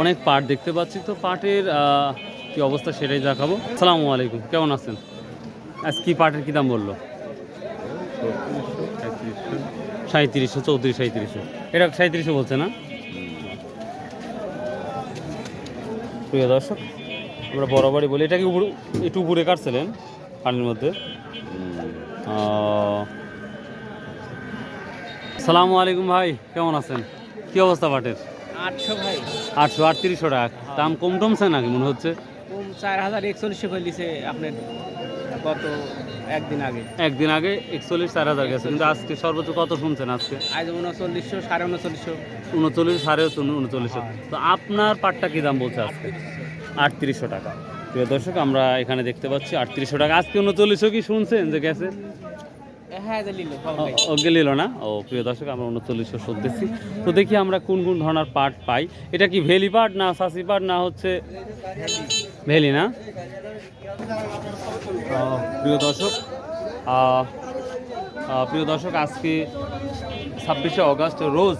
অনেক পাট দেখতে পাচ্ছি তো পাটের কি অবস্থা সেটাই দেখাবো। সালামু আলাইকুম, কেমন আছেন? আজ কি পাটের কি দাম বলল? সাঁত্রিশশো চৌত্রিশ সাঁত্রিশশো এটা সাঁত্রিশশো বলছে না? প্রিয় দর্শক, আমরা বরাবরই বলি এটা কি উপরে একটু উপরে কাটছিলেন পানির মধ্যে। আহ, সালামু আলাইকুম ভাই কেমন আছেন? কি অবস্থা পাটের? আটশো ভাই। আটশো আটত্রিশশো টাকা। দাম কম টমছে নাকি মনে হচ্ছে? কম চার হাজার একচল্লিশশো করে দিছে আপনার গত একদিন আগে। একদিন আগে একচল্লিশ চার হাজার গেছে। কিন্তু আজকে সর্বোচ্চ কত শুনছেন আজকে? আজ উনচল্লিশশো সাড়ে উনচল্লিশশো। উনচল্লিশ সাড়ে উনচল্লিশশো। তো আপনার পাটটা কী দাম বলছে আজকে? আটত্রিশশো টাকা। প্রিয় দর্শক আমরা এখানে দেখতে পাচ্ছি আটত্রিশশো টাকা। আজকে উনচল্লিশশো কি শুনছেন যে গেছে? হ্যাঁ যে লিলো ও গেলিল না? ও প্রিয় দর্শক আমরা উনচল্লিশশো শুনতেছি তো দেখি আমরা কোন কোন ধরনের পাট পাই। এটা কি ভেলি পাট না সাসি পাট না হচ্ছে ভেলি না? প্রিয় দর্শক প্রিয় দর্শক আজকে ছাব্বিশে অগস্ট রোজ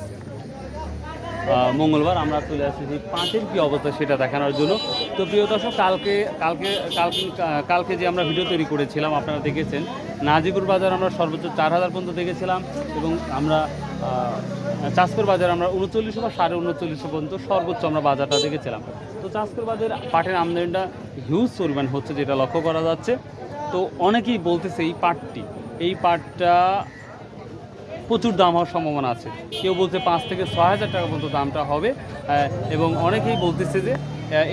মঙ্গলবার আমরা চলে আসছি পাঁচের কী অবস্থা সেটা দেখানোর জন্য। তো প্রিয় দর্শক, কালকে কালকে কালকে কালকে যে আমরা ভিডিও তৈরি করেছিলাম, আপনারা দেখেছেন, নাজিপুর বাজার আমরা সর্বোচ্চ চার হাজার পর্যন্ত দেখেছিলাম এবং আমরা চাষকর বাজার আমরা উনচল্লিশশো বা সাড়ে উনচল্লিশশো পর্যন্ত সর্বোচ্চ আমরা বাজারটা দেখেছিলাম। তো চাষকর বাজার পাটের আমদানিটা হিউজ পরিমাণ হচ্ছে, যেটা লক্ষ্য করা যাচ্ছে। তো অনেকেই বলতেছে এই পাটটি, এই পাটটা প্রচুর দাম হওয়ার সম্ভাবনা আছে। কেউ বলছে পাঁচ থেকে ছ হাজার টাকা পর্যন্ত দামটা হবে এবং অনেকেই বলতেছে যে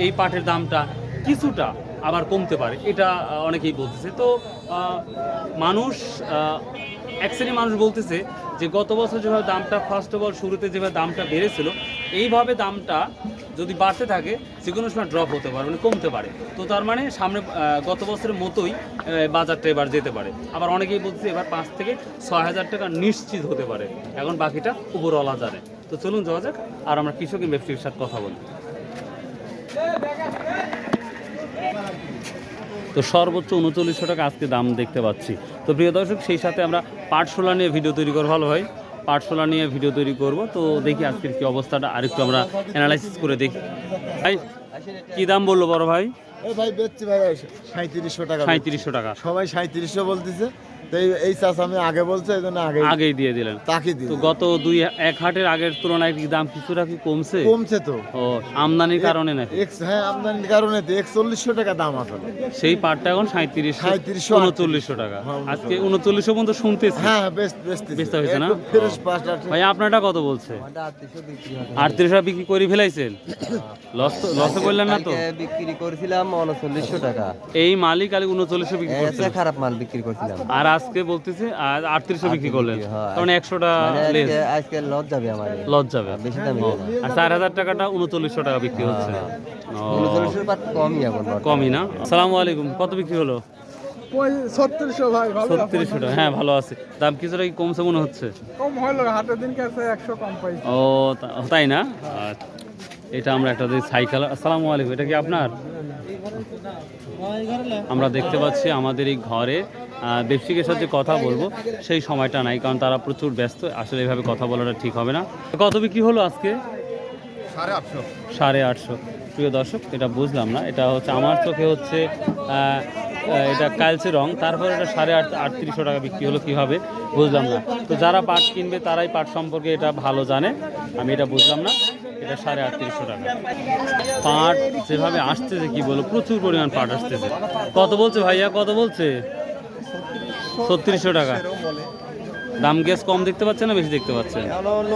এই পাটের দামটা কিছুটা আবার কমতে পারে, এটা অনেকেই বলতেছে। তো মানুষ এক মানুষ বলতেছে যে গত বছর যেভাবে দামটা ফার্স্ট অফ অল শুরুতে যেভাবে দামটা বেড়েছিল, এইভাবে দামটা যদি বাড়তে থাকে যে কোনো সময় ড্রপ হতে পারে মানে কমতে পারে। তো তার মানে সামনে গত বছরের মতোই বাজারটা এবার যেতে পারে। আবার অনেকেই বলছে এবার পাঁচ থেকে ছয় হাজার টাকা নিশ্চিত হতে পারে। এখন বাকিটা উপরওয়ালা জানে তো চলুন, যাওয়া যাক, আর আমরা কৃষকের ব্যক্তির সাথে কথা বলি। তো সর্বোচ্চ উনচল্লিশশো টাকা আজকে দাম দেখতে পাচ্ছি। তো প্রিয় দর্শক, সেই সাথে আমরা পাঠশোলা নিয়ে ভিডিও তৈরি করব। ভালো হয় পাটশোলা নিয়ে ভিডিও তৈরি করব। তো দেখি আজকের কি অবস্থাটা। আরেকটু আমরা অ্যানালাইসিস করে দেখি। ভাই, কি দাম বলল বড় ভাই? এই ভাই বেচছি ভাই সাঁত্রিশশো টাকা সাঁত্রিশশো টাকা। সবাই সাঁত্রিশশো বলতেছে। তো এই এই চাষ আমি আগে বলছে এই জন্য আগে আগেই দিয়ে দিলেন। তাকে দিই তো গত দুই এক হাটের আগের তুলনায় কি দাম কিছুটা কি কমছে? কমছে তো। ও আমদানির কারণে নাকি? এক্স হ্যাঁ আমদানির কারণে তো। একচল্লিশশো টাকা দাম আসলে। সেই পাটটা এখন সাঁত্রিশ 3700 উনচল্লিশশো টাকা। হ্যাঁ, আজকে উনচল্লিশশো পর্যন্ত শুনতেছি। হ্ঁ হ্যাঁ বেশ বেশ বেচতে হয়েছে না? ভাই আপনারটা কত বলছে? আটত্রিশ টাকা বিক্রি করে ফেলাইছেন? লস তো লসে বললেন না তো বিক্রি করেছিলাম উনচল্লিশশো টাকা। এই উনচল্লিশশো বিক্রি করছে খারাপ মাল বিক্রি করছিলাম। আর আজকে বলতেছে আর আটত্রিশশো বিক্রি করলেন। হ্যাঁ। কারণ একশোটা মানে আজকে- আজকে লস যাবে আমার লস যাবে। বেশি দামি আর চার হাজার টাকাটা উনচল্লিশশো টাকা বিক্রি হচ্ছে। ও, উনচল্লিশের কমই এখন কমই না। সালামু আলাইকুম কত বিক্রি হলো? ছত্রিশশো ভাই ছত্রিশশো টাকা হ্যাঁ ভালো আছে। দাম কিছুটা কি কমছে মনে হচ্ছে? কম হলো হাটের দিন কাছে একশো কম পাইছি। ও তাই না? আচ্ছা। এটা আমরা একটা সাইকেল আসসালামু আলাইকুম এটা কি আপনার? আমরা দেখতে পাচ্ছি আমাদের এই ঘরে আহ, সাথে কথা বলব সেই সময়টা নাই কারণ তারা প্রচুর ব্যস্ত আসলে এইভাবে কথা বলাটা ঠিক হবে না। কত বিক্রি হলো আজকে? সাড়ে আটশো। সাড়ে আটশো। প্রিয় দর্শক এটা বুঝলাম না এটা হচ্ছে আমার চোখে হচ্ছে এটা কালচে রং তারপর এটা সাড়ে আট আটত্রিশশো টাকা বিক্রি হলো কীভাবে বুঝলাম না। তো যারা পাট কিনবে তারাই পাট সম্পর্কে এটা ভালো জানে আমি এটা বুঝলাম না। এটা সাড়ে আটত্রিশশো টাকা। পাট যেভাবে আসতেছে কি বলো প্রচুর পরিমাণ পাট আসতেছে। কত বলছে ভাইয়া কত বলছে? ছত্রিশশো টাকা। দাম গ্যাস কম দেখতে পাচ্ছেন না বেশি দেখতে পাচ্ছেন?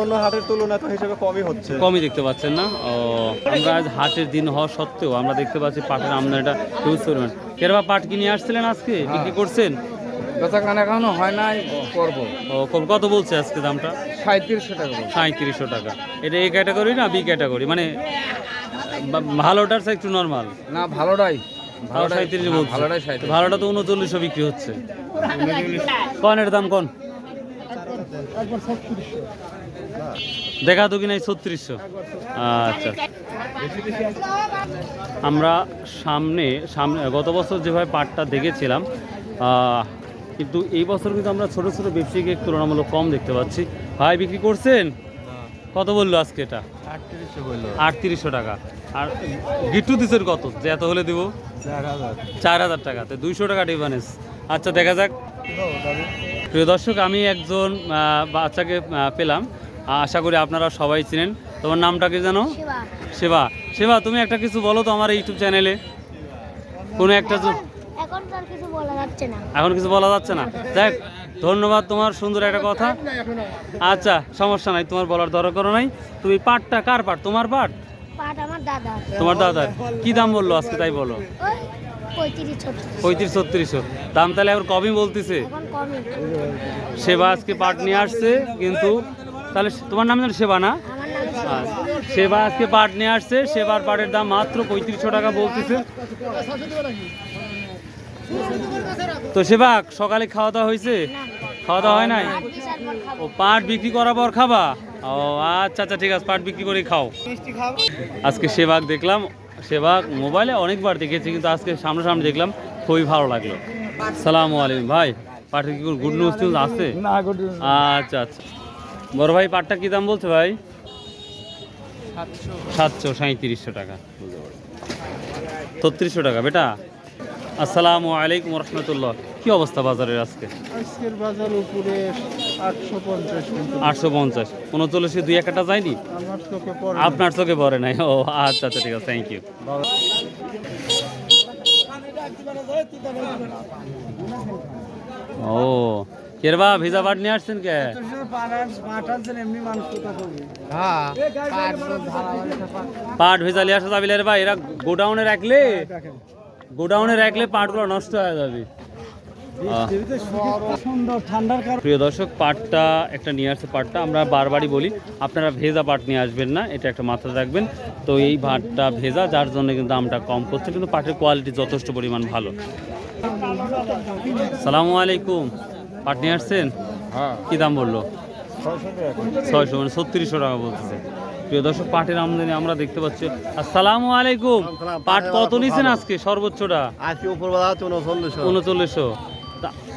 অন্য হাটের তুলনায় তো হিসেবে কমই হচ্ছে। কমই দেখতে পাচ্ছেন না? ও আমরা আজ হাটের দিন হওয়া সত্ত্বেও আমরা দেখতে পাচ্ছি পাটের আমদানিটা হিউজ পরিমাণ। কেরবা পাট কিনে আসছিলেন আজকে? বিক্রি করছেন? বেচাখান এখনও হয় নাই করব। ও কত- বলছে আজকে দামটা? সাঁত্রিশশো টাকা। সাঁত্রিশশো টাকা। এটা এ ক্যাটাগরি না বি ক্যাটাগরি? মানে ভালোটার একটু নর্মাল না ভালোটাই। ভালোটাই। ভালোটা তো উনচল্লিশশো বিক্রি হচ্ছে। কন এর দাম কন? দেখা তো কি নাই ছত্রিশশো। আচ্ছা। আমরা সামনে সামনে গত বছর যেভাবে পাটটা দেখেছিলাম কিন্তু এই বছর কিন্তু আমরা ছোট ছোট ব্যবসায়ীকে তুলনামূলক কম দেখতে পাচ্ছি। ভাই বিক্রি করছেন? কত বলল আজকে এটা? আটত্রিশশো টাকা। আর গিট্টু দিচ্ছেন কত? যে এত হলে দিব? চার হাজার টাকা। তো দুইশো টাকা ডিফারেন্স আচ্ছা দেখা যাক। প্রিয় দর্শক আমি একজন বাচ্চাকে পেলাম। আশা করি আপনারা সবাই চিনেন। তোমার নামটা কি জানো? সেবা সেবা তুমি একটা কিছু বলো তো আমার ইউটিউব চ্যানেলে। কোনো একটা জ- এখন তো আর কিছু বলা যাচ্ছে না এখন কিছু বলা যাচ্ছে না। দেখ ধন্যবাদ তোমার সুন্দর একটা কথা। আচ্ছা সমস্যা নাই তোমার বলার দরকার নাই। তুমি পাটটা কার পাট? তোমার পাট? পাট আমার দাদা তোমার দাদার। কি দাম বলল আজকে তাই বলো? পঁয়ত্রিশ ছত্রিশ। ছত্রিশশো দাম তাহলে আবার কমই বলতেছে। এখন সেবা আজকে পাট নিয়ে আসছে কিন্তু তাহলে তোমার নাম জানো সেবা না। আচ্ছা। সেবা আজকে পাট নিয়ে আসছে। সেবার পাটের দাম মাত্র পঁয়ত্রিশশো টাকা বলতেছে। তো সেবা সকালে খাওয়া দাওয়া হয়েছে? খাওয়া দাওয়া হয় নাই? ও পাট বিক্রি করার পর খাবা? ও আচ্ছা আচ্ছা ঠিক আছে পাট বিক্রি করে খাও। আজকে সেবাক দেখলাম সেবাক মোবাইলে অনেকবার দেখেছি কিন্তু আজকে সামনাসামনি দেখলাম খুবই ভালো লাগল। সালামু আলাইকুম ভাই পাটের কি গুড নিউজ টিউজ আছে? আচ্ছা আচ্ছা। বড় ভাই পাটটা কী দাম বলছে ভাই? সাতশো। সাঁত্রিশশো টাকা। ছত্রিশশো টাকা বেটা? আসসালামু আলাইকুম রহমতুল্লাহ কি অবস্থা বাজারের আজকে? আজকের বাজার উপরে আটশো পঞ্চাশ আটশো পঞ্চাশ। উনচল্লিশে দুই একটা যায়নি? আপনার চোখে পড়ে নাই। ও আচ্ছা আচ্ছা ঠিক আছে থ্যাংক ইউ ও কেরবা ভিজা পাট নিয়ে আসছেন কে? পাট ভেজা নিয়ে আসা যাবে রে ভাই এরা গোডাউনে রাখলে? গোডাউনে রাখলে পাটগুলো নষ্ট হয়ে যাবে। প্রিয় দর্শক পাটটা একটা নিয়ে আসছে পাটটা আমরা বারবারই বলি আপনারা ভেজা পাট নিয়ে আসবেন না এটা একটা মাথায় রাখবেন। তো এই পাটটা ভেজা যার জন্য কিন্তু দামটা কম করছে কিন্তু পাটের কোয়ালিটি যথেষ্ট পরিমাণ ভালো। সালামু আলাইকুম। পাট নিয়ে আসছেন? হ্যাঁ। কি দাম বলল? ছয়শো মানে ছত্রিশশো টাকা বলতেছে। প্রিয় দর্শক পাটের আমদানি আমরা দেখতে পাচ্ছি। আসসালামু আলাইকুম। পাট কত নিছেন আজকে সর্বোচ্চটা? আজকে উপরবেলা উনচল্লিশশো। উনচল্লিশশো।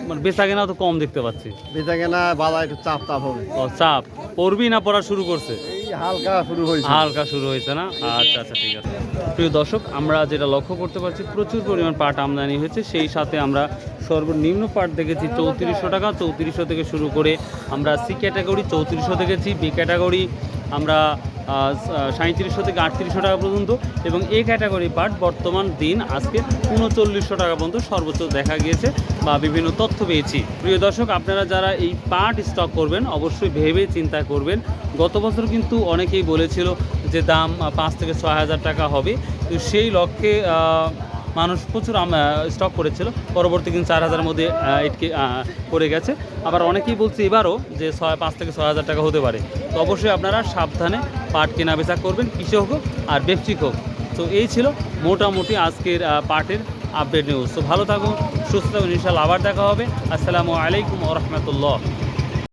মানে বেচা কেনা তো কম দেখতে পাচ্ছি। বেচা কেনা বাজার একটু চাপ চাপ হবে। ও চাপ। পড়বি না পড়া শুরু করছে? হালকা শুরু হয়েছে। হালকা শুরু হয়েছে না? আচ্ছা আচ্ছা ঠিক আছে। প্রিয় দর্শক আমরা যেটা লক্ষ্য করতে পারছি প্রচুর পরিমাণ পাট আমদানি হয়েছে। সেই সাথে আমরা সর্বনিম্ন পাট দেখেছি চৌত্রিশশো টাকা। চৌত্রিশশো থেকে শুরু করে আমরা সি ক্যাটাগরি চৌত্রিশশো দেখেছি বি ক্যাটাগরি আমরা সাঁত্রিশশো থেকে আটত্রিশশো টাকা পর্যন্ত এবং এই ক্যাটাগরি পার্ট বর্তমান দিন আজকে উনচল্লিশশো টাকা পর্যন্ত সর্বোচ্চ দেখা গিয়েছে বা বিভিন্ন তথ্য পেয়েছি। প্রিয় দর্শক, আপনারা যারা এই পার্ট স্টক করবেন, অবশ্যই ভেবে চিন্তা করবেন। গত বছর কিন্তু অনেকেই বলেছিল যে দাম পাঁচ থেকে ছয় হাজার টাকা হবে। তো সেই লক্ষ্যে মানুষ প্রচুর স্টক করেছিল। পরবর্তী কিন্তু চার হাজারের মধ্যে ইটকে পড়ে গেছে। আবার অনেকেই বলছে এবারও যে ছয়, পাঁচ থেকে ছয় হাজার টাকা হতে পারে। তো অবশ্যই আপনারা সাবধানে পাট কেনা বেচা করবেন, কৃষক হোক আর ব্যবসায়িক হোক। তো এই ছিল মোটামুটি আজকের পাটের আপডেট নিউজ তো ভালো থাকুন, সুস্থ থাকুন ইনশাল্লাহ আবার দেখা হবে। আসসালামু আলাইকুম রহমতুল্লাহ।